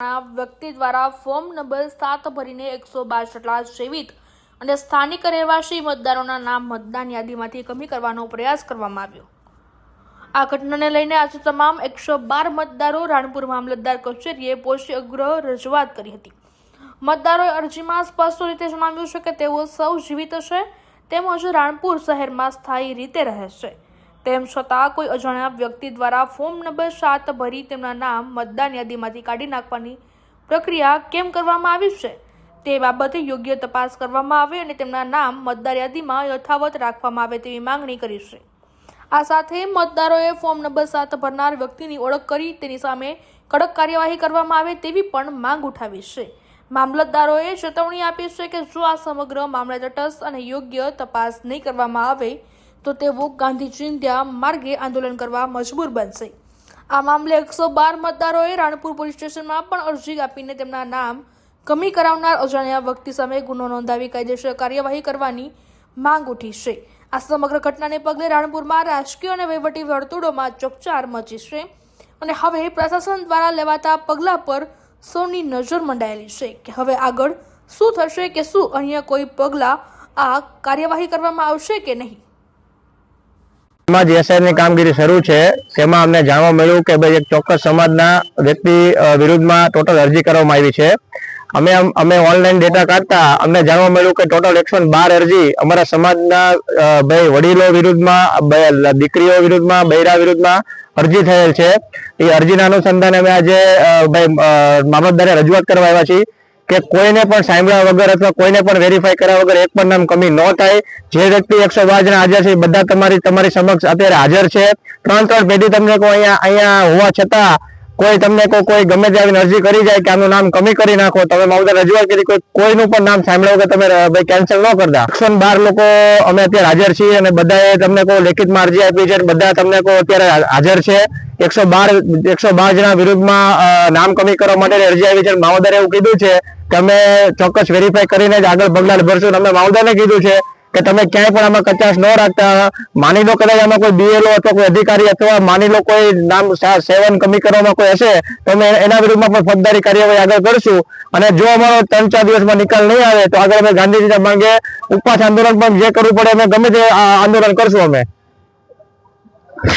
વ્યક્તિ દ્વારા form number સાત ભરીને એકસો બાસઠ લાખ સેવિત અને સ્થાનિક રહેવાસી મતદારોના નામ મતદાન યાદીમાંથી કમી કરવાનો પ્રયાસ કરવામાં આવ્યો. આ ઘટનાને લઈને આજે તમામ એકસો બાર મતદારો રાણપુર મામલતદાર કચેરીએ પોષી અગ્રહ રજૂઆત કરી હતી. મતદારોએ અરજીમાં સ્પષ્ટ રીતે જણાવ્યું છે કે તેઓ સૌ જીવિત છે તેમજ રાણપુર શહેરમાં સ્થાયી રીતે રહે છે તેમ છતાં કોઈ અજાણ્યા વ્યક્તિ દ્વારા ફોર્મ નંબર સાત ભરી તેમના નામ મતદાન યાદીમાંથી કાઢી નાખવાની પ્રક્રિયા કેમ કરવામાં આવી છે? તે બાબતે યોગ્ય તપાસ કરવામાં આવે અને તેમના નામ મતદાર યાદીમાં યથાવત રાખવામાં આવે તેવી માંગણી કરી છે. આ સાથે મતદારોએ ફોર્મ નંબર સાત ભરનાર વ્યક્તિની ઓળખ કરી તેની સામે કડક કાર્યવાહી કરવામાં આવે તેવી પણ માંગ ઉઠાવી છે. મામલતદારોએ ચેતવણી આપી છે કે જો આ સમગ્ર મામલે તટસ્થ અને યોગ્ય તપાસ નહીં કરવામાં આવે તો તેઓ ગાંધી ચિંધ્યા માર્ગે આંદોલન કરવા મજબૂર બનશે. આ મામલે એકસો બાર મતદારોએ રાણપુર પોલીસ સ્ટેશનમાં પણ અરજી આપીને તેમના નામ કમી કરાવનાર અજાણ્યા વ્યક્તિ સામે ગુનો નોંધાવી કાયદેસર કાર્યવાહી કરવાની માંગ ઉઠી છે. આ સમગ્ર ઘટનાને પગલે રાણપુરમાં રાજકીય અને વહીવટી વર્તુળોમાં ચકચાર મચી છે અને હવે પ્રશાસન દ્વારા લેવાતા પગલાં પર સૌની નજર મંડાયેલી છે કે હવે આગળ શું થશે કે શું અહીંયા કોઈ પગલાં આ કાર્યવાહી કરવામાં આવશે કે નહીં. એમાં જે એસઆઈની કામગીરી શરૂ છે, તેમાં અમને જાણવા મળ્યું કે ભાઈ એક ચોક્કસ સમાજના વ્યક્તિ વિરુદ્ધમાં ટોટલ અરજી કરવામાં આવી છે. અમે અમે ઓનલાઈન ડેટા કાઢતા અમને જાણવા મળ્યું કે ટોટલ એકસો બાર અરજી અમારા સમાજના ભાઈ વડીલો વિરુદ્ધમાં દીકરીઓ વિરુદ્ધમાં, બૈરા વિરુદ્ધમાં અરજી થયેલ છે. એ અરજીના અનુસંધાને અમે આજે ભાઈ મામલતદારે રજૂઆત કરવા આવ્યા છીએ. કે કોઈને પણ સાંભળ્યા વગર અથવા કોઈને પણ વેરીફાઈ કર્યા વગર એક પણ નામ કમી ન થાય. જે વ્યક્તિ એકસો બાર હાજર છે બધા તમારી તમારી સમક્ષ અત્યારે હાજર છે. ત્રણ ત્રણ પેઢી તમને કોઈ અહીંયા અહીંયા હોવા છતાં કોઈ તમને કોઈ કોઈ ગમે તે આવીને અરજી કરી જાય કે આનું નામ કમી કરી નાખો, તમે મામલતદાર રજૂઆત કરી, કોઈ, કોઈનું પણ નામ સાંભળ્યા વગર તમે ભાઈ કેન્સલ ન કરતા. એકસો બાર લોકો અમે અત્યારે હાજર છીએ અને બધાએ તમને કોઈ લેખિતમાં અરજી આપી છે બધા તમને કોઈ અત્યારે હાજર છે. એકસો બાર એકસો બાર જણા વિરુદ્ધમાં નામ કમી કરવા માટે અરજી આવી છે અને એવું કીધું છે કે અમે ચોક્કસ વેરીફાઈ કરીને જ આગળ પગલાં ભરશું. અમે મામલતદારને કીધું છે કે તમે ક્યાંય પણ આમાં કચાશ ન રાખતા. માની લો કદાચ આમાં કોઈ બીએલઓ અથવા કોઈ અધિકારી અથવા માની લો કોઈ નામ સેવન કમી કરવામાં કોઈ હશે તો અમે એના વિરુદ્ધમાં પણ ફોજદારી કાર્યવાહી આગળ કરશું. અને જો અમારો ત્રણ ચાર દિવસમાં નિકાલ નહીં આવે તો આગળ અમે ગાંધીજીના માંગે ઉપવાસ આંદોલન પણ જે કરવું પડે અમે ગમે તે આંદોલન કરશું અમે.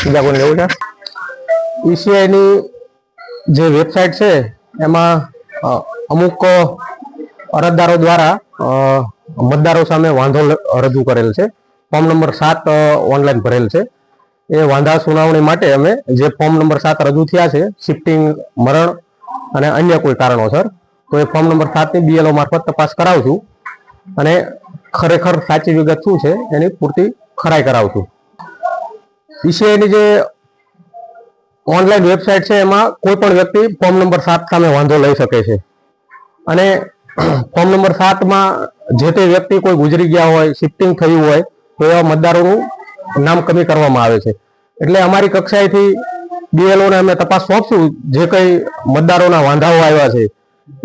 લેવું છે? ઈસીઆઈની જે વેબસાઇટ છે એમાં અમુક અરજદારો દ્વારા મતદારો સામે વાંધો રજૂ કરેલ છે. ફોર્મ નંબર સાત ઓનલાઈન ભરેલ છે. એ વાંધા સુનાવણી માટે અમે જે ફોર્મ નંબર સાત રજૂ થયા છે, શિફ્ટિંગ, મરણ અને અન્ય કોઈ કારણોસર, તો એ ફોર્મ નંબર સાતની બીએલઓ મારફત તપાસ કરાવશું અને ખરેખર સાચી વિગત શું છે, એની પૂરતી ખરાઈ કરાવશું. ઈસીઆઈની જે ઓનલાઈન વેબસાઇટ છે, એમાં કોઈ પણ વ્યક્તિ ફોર્મ નંબર સાત સામે વાંધો લઈ શકે છે. અને ફોર્મ નંબર સાતમાં જે તે વ્યક્તિ કોઈ ગુજરી ગયા હોય શિફ્ટિંગ થયું હોય, તો એવા મતદારોનું નામ કમી કરવામાં આવે છે. એટલે અમારી કક્ષાએથી બીએલઓને અમે તપાસ સોંપશું જે કંઈ મતદારોના વાંધાઓ આવ્યા છે,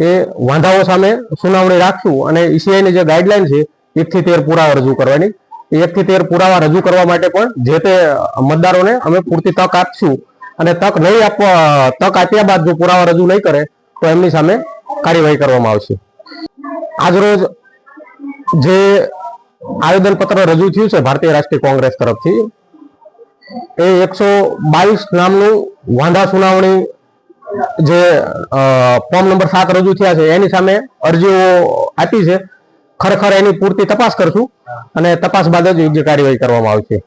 એ વાંધાઓ સામે સુનાવણી રાખશું અને ઈસીઆઈની જે ગાઈડલાઈન છે એકથી તેર પુરાવા રજૂ કરવાની. એકથી તેર પુરાવા રજૂ કરવા માટે પણ જે તે મતદારોને અમે પૂરતી તક આપશું. અને તક નહીં આપવા, તક આપ્યા બાદ જો પુરાવા રજૂ નહીં કરે, તો એમની સામે કાર્યવાહી કરવામાં આવશે. આજરોજ જે આવેદન પત્ર રજૂ થયું છે ભારતીય રાષ્ટ્રીય કોંગ્રેસ તરફથી, એ એકસો બાવીસ નામનું વાંધા સુનાવણી જે ફોર્મ નંબર સાત રજૂ થયા છે, એની સામે અરજીઓ આપી છે. ખરેખર એની પૂરતી તપાસ કરશું અને તપાસ બાદ જ યોગ્ય કાર્યવાહી કરવામાં આવશે.